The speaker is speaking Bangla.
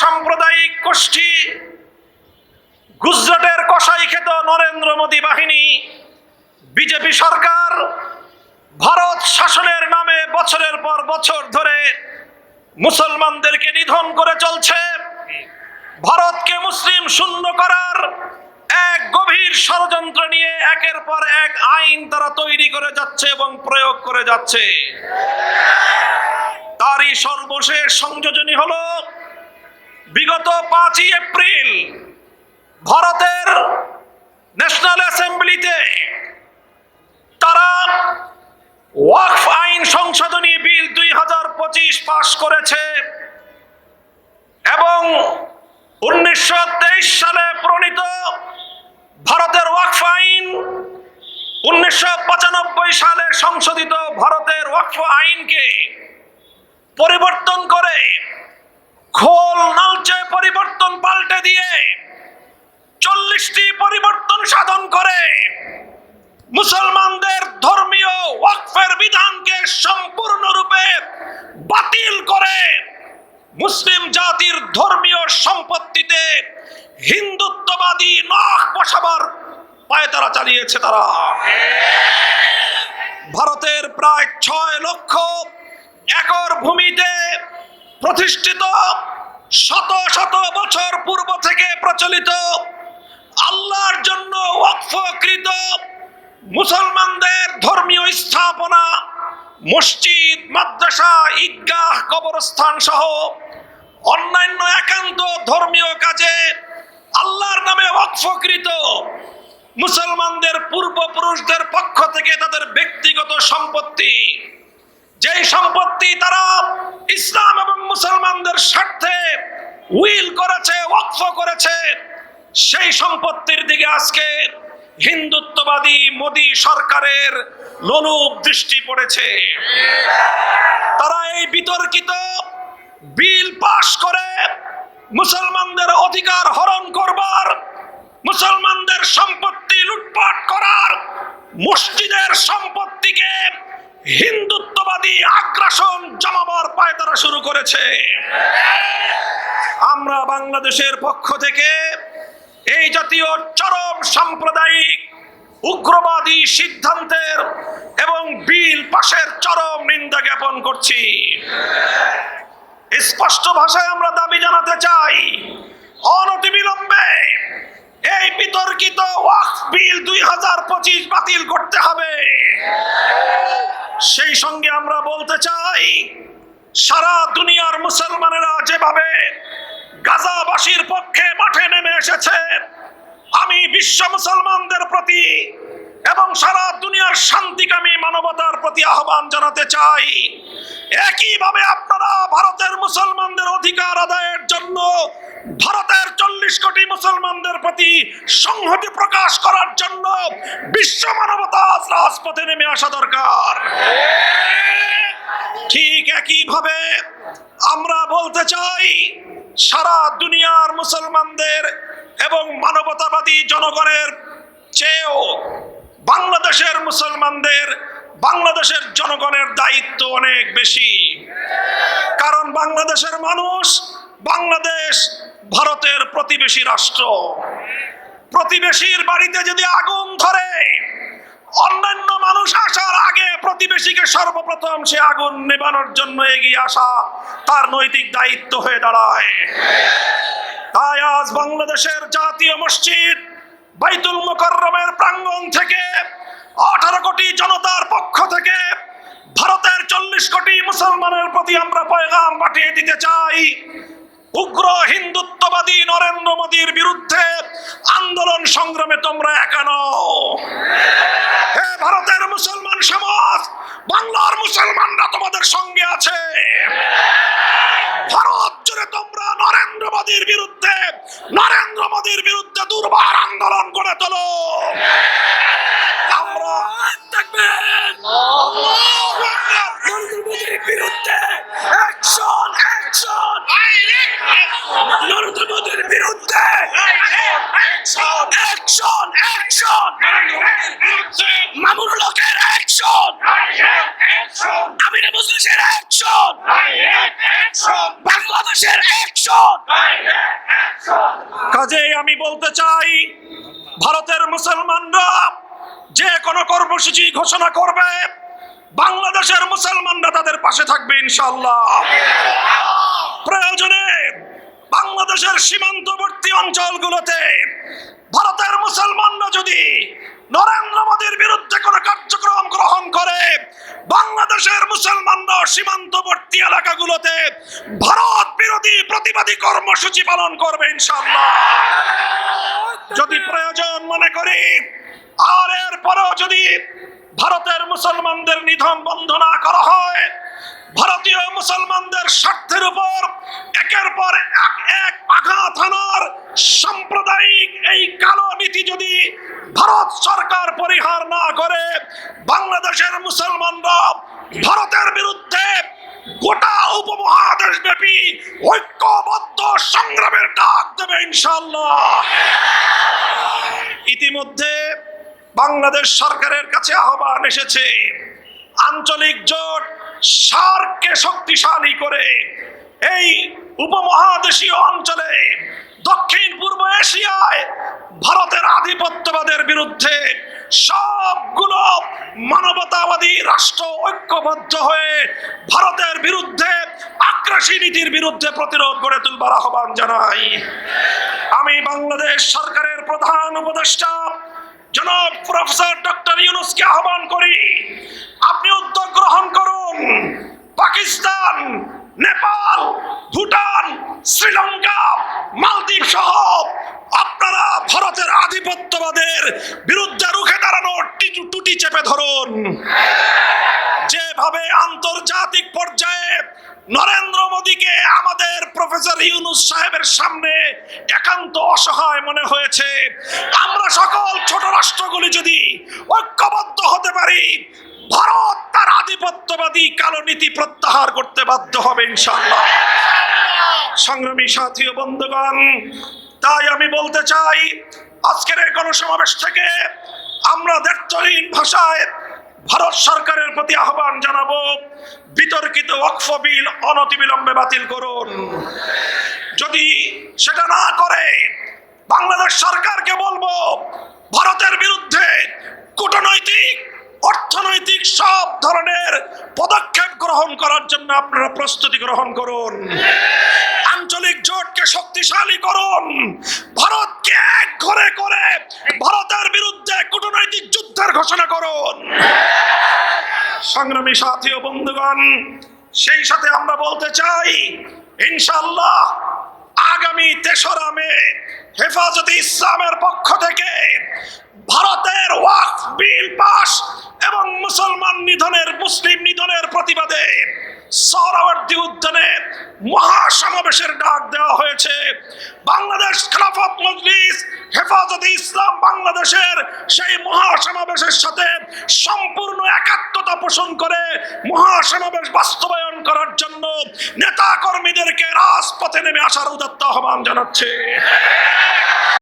সাম্প্রদায়িক গোষ্ঠী, গুজরাটের কসাই খেত নরেন্দ্র মোদী বাহিনী, বিজেপি সরকার, ভারত শাসনের নামে বছরের পর বছর ধরে মুসলমানদেরকে নিধন করে চলছে। ভারতকে মুসলিম শূন্য করার এক গভীর ষড়যন্ত্র নিয়ে একের পর এক আইন তারা তৈরি করে যাচ্ছে এবং প্রয়োগ করে যাচ্ছে। তারই সর্বশেষ সংযোজনী হলো বিগত পাঁচই এপ্রিল ভারতের ন্যাশনাল অ্যাসেম্বলিতে তারা ওয়াকফ আইন সংশোধনী বিল দুই হাজার পঁচিশ পাশ করেছে এবং উনিশশো তেইশ সালে প্রণীত ভারতের ওয়াকফ আইন উনিশশো পঁচানব্বই সালে সংশোধিত ভারতের ওয়াকফ আইনকে পরিবর্তন করে খোল নালচে পরিবর্তন পাল্টে দিয়ে চল্লিশটি পরিবর্তন সাধন করে। মুসলমানদের ধর্মীয় ওয়াকফের বিধানকে সম্পূর্ণরূপে বাতিল করে মুসলিম জাতির ধর্মীয় সম্পত্তিতে হিন্দুত্ববাদী নখ বসাবার পায়তারা চালিয়েছে তারা। ভারতের প্রায় ছয় লক্ষ একর ভূমিতে প্রতিষ্ঠিত শত শত বছর পূর্ব থেকে প্রচলিত আল্লাহর জন্য ওয়াকফকৃত মুসলমানদের ধর্মীয় স্থাপনা, মসজিদ, মাদ্রাসা, ঈদগাহ, কবরস্থান সহ অন্যান্য একান্ত ধর্মীয় কাজে আল্লাহর নামে ওয়াকফকৃত মুসলমানদের পূর্বপুরুষদের পক্ষ থেকে তাদের ব্যক্তিগত সম্পত্তি যেই সম্পত্তি তারা ইসলাম এবং মুসলমানদের স্বার্থে উইল করেছে, ওয়াকফ করেছে, সেই সম্পত্তির দিকে আজকে হিন্দুত্ববাদী মোদী সরকারের লোলুপ দৃষ্টি পড়েছে। তারা এই বিতর্কিত বিল পাশ করে মুসলমানদের অধিকার হরণ করবার, মুসলমানদের সম্পত্তি লুটপাট করার, মসজিদের সম্পত্তিকে হিন্দুত্ববাদী আগ্রাসন জমাবার পায়তারা শুরু করেছে। আমরা বাংলাদেশের পক্ষ থেকে এই জাতীয় চরম সাম্প্রদায়িক উগ্রবাদী সিদ্ধান্তের এবং বিল পাশের চরম নিন্দা জ্ঞাপন করছি। স্পষ্ট ভাষায় আমরা দাবি জানাতে চাই, অনতিবিলম্বে এই বিতর্কিত ওয়াকফ বিল দুই হাজার পঁচিশ বাতিল করতে হবে। সেই সঙ্গে আমরা বলতে চাই, সারা দুনিয়ার মুসলমানেরা যেভাবে গাজাবাসীর পক্ষে মাঠে নেমে এসেছে, আমি বিশ্ব মুসলমানদের প্রতি এবং সারা দুনিয়ার শান্তিকামী মানবতার প্রতি আহ্বান জানাতে চাই। একইভাবে আপনারা ভারতের মুসলমানদের অধিকার আদায়ের জন্য ভারতের চল্লিশ কোটি মুসলমানদের প্রতি সংহতি প্রকাশ করার জন্য বিশ্ব মানবতা রাজপথে নেমে আসা দরকার। ঠিক একইভাবে আমরা বলতে চাই, সারা দুনিয়ার মুসলমানদের এবং মানবতাবাদী জনগণের চেয়েও বাংলাদেশের মুসলমানদের বাংলাদেশের জনগণের দায়িত্ব অনেক বেশি। কারণ বাংলাদেশের মানুষ বাংলাদেশ ভারতের প্রতিবেশী রাষ্ট্র। প্রতিবেশীর বাড়িতে যদি আগুন ধরে, অন্যান্য মানুষ আসার আগে প্রতিবেশীকে সর্বপ্রথম সে আগুন নেবানোর জন্য এগিয়ে আসা তার নৈতিক দায়িত্ব হয়ে দাঁড়ায়। তাই আজ বাংলাদেশের জাতীয় মসজিদ বাইতুল মোকাররমের প্রাঙ্গণ থেকে আঠারো কোটি জনতার পক্ষ থেকে ভারতের চল্লিশ কোটি মুসলমানের প্রতি আমরা পয়গাম পাঠিয়ে দিতে চাই। উগ্র হিন্দুত্ববাদী নরেন্দ্র মোদীর বিরুদ্ধে আন্দোলন সংগ্রামে তোমরা একা নও। হে ভারতের মুসলমান সমাজ, বাংলার মুসলমানরা তোমাদের সঙ্গে আছে। ভারত জুড়ে তোমরা নরেন্দ্র মোদীর বিরুদ্ধে, নরেন্দ্র মোদীর বিরুদ্ধে দুর্বার আন্দোলন করে তোলো। আমরা বিরুদ্ধে! অ্যাকশন অ্যাকশন অ্যাকশন মামুর লোকের অ্যাকশন আমির মুসলিমের অ্যাকশন বাংলাদেশের অ্যাকশন কাজেই আমি বলতে চাই ভারতের মুসলমানরা যে কোনো কর্মসূচি ঘোষণা করবে বাংলাদেশের মুসলমানরা তাদের পাশে থাকবে ইনশাল্লাহ প্রয়োজনে বাংলাদেশের সীমান্তবর্তী অঞ্চলগুলোতে ভারতের মুসলমানরা যদি নরেন্দ্র মোদীর বিরুদ্ধে কোনো কার্যক্রম গ্রহণ করে, বাংলাদেশের মুসলমানরা সীমান্তবর্তী এলাকাগুলোতে ভারত বিরোধী প্রতিবাদী কর্মসূচি পালন করবে ইনশাল্লাহ যদি প্রয়োজন মনে করি, আর এর পরেও যদি ভারতের মুসলমানদের নিধন বন্ধ না করা হয় ভারতীয় মুসলমানদের স্বার্থের উপর একের পর এক এক আঘাত হানার সাম্প্রদায়িক এই কালো নীতি যদি ভারত সরকার পরিহার না করে, বাংলাদেশের মুসলমানরা ভারতের বিরুদ্ধে গোটা উপমহাদেশ ব্যাপী ঐক্যবদ্ধ সংগ্রামের ডাক দেবে ইনশাল্লাহ ইতিমধ্যে বাংলাদেশ সরকারের কাছে আহ্বান এসেছে, আঞ্চলিক জোট সার্ককে শক্তিশালী করে এই উপমহাদেশীয় অঞ্চলে, দক্ষিণ পূর্ব এশিয়ায় ভারতের আধিপত্যবাদের বিরুদ্ধে সবগুলো মানবতাবাদী রাষ্ট্র ঐক্যবদ্ধ হয়ে ভারতের বিরুদ্ধে আগ্রাসী নীতির বিরুদ্ধে প্রতিরোধ গড়ে তুলবার আহ্বান জানাই। আমি বাংলাদেশ সরকারের প্রধান উপদেষ্টা, জনাব প্রফেসর ডক্টর ইউনুসকে আহ্বান করি, আপনি উদ্যোগ গ্রহণ করুন পাকিস্তান নেপাল ভুটান শ্রীলঙ্কা মালদ্বীপ সহ আপনারা ভারতের আধিপত্যবাদের বিরুদ্ধে রুখে দাঁড়ানোর টিটু- চেপে ধরুন। যেভাবে আন্তর্জাতিক পর্যায়ে নরেন্দ্র মোদীকে আমাদের প্রফেসর ইউনুস সাহেবের সামনে একান্ত অসহায় মনে হয়েছে, আমরা সকল ছোট রাষ্ট্রগুলি যদি ঐক্যবদ্ধ হতে পারি, ভারত তার আধিপত্যবাদী কালো নীতি প্রত্যাহার করতে বাধ্য হবে ইনশাল্লাহ সংগ্রামী সাথী ও বন্ধুগণ, তাই আমি বলতে চাই আজকের এই গণসমাবেশ থেকে আমরা দ্ব্যর্থহীন ভাষায় ভারত সরকারের প্রতি আহ্বান জানাব, বিতর্কিত ওয়াকফ বিল অনতিবিলম্বে বাতিল করুন। যদি সেটা না করে, বাংলাদেশ সরকারকে বলব, ভারতের বিরুদ্ধে কূটনৈতিক, অর্থনৈতিক সব ধরনের পদক্ষেপ গ্রহণ করার জন্য আপনারা প্রস্তুতি গ্রহণ করুন। শক্তিশালী করুন ভারতকে এক ঘরে করে ভারতের বিরুদ্ধে কূটনৈতিক যুদ্ধের ঘোষণা করুন। সংগ্রামী সাথী ও বন্ধুগণ, সেই সাথে আমরা বলতে চাই ইনশাল্লাহ আগামী তেসরা মে হেফাজতে ইসলামের পক্ষ থেকে ভারতের ওয়াকফ বিল পাস এবং মুসলমান নিধনের, মুসলিম নিধনের প্রতিবাদে সহরাবর্তী উদ্যানে মহাসমাবেশের ডাক দেওয়া হয়েছে। বাংলাদেশ খেলাফত মজলিস হেফাজতে ইসলাম বাংলাদেশের সেই মহাসমাবেশের সাথে সম্পূর্ণ একাত্মতা পোষণ করে মহাসমাবেশ বাস্তবায়ন করার জন্য নেতা কর্মীদেরকে রাজপথে নেমে আসার উদাত্ত আহ্বান জানাচ্ছে।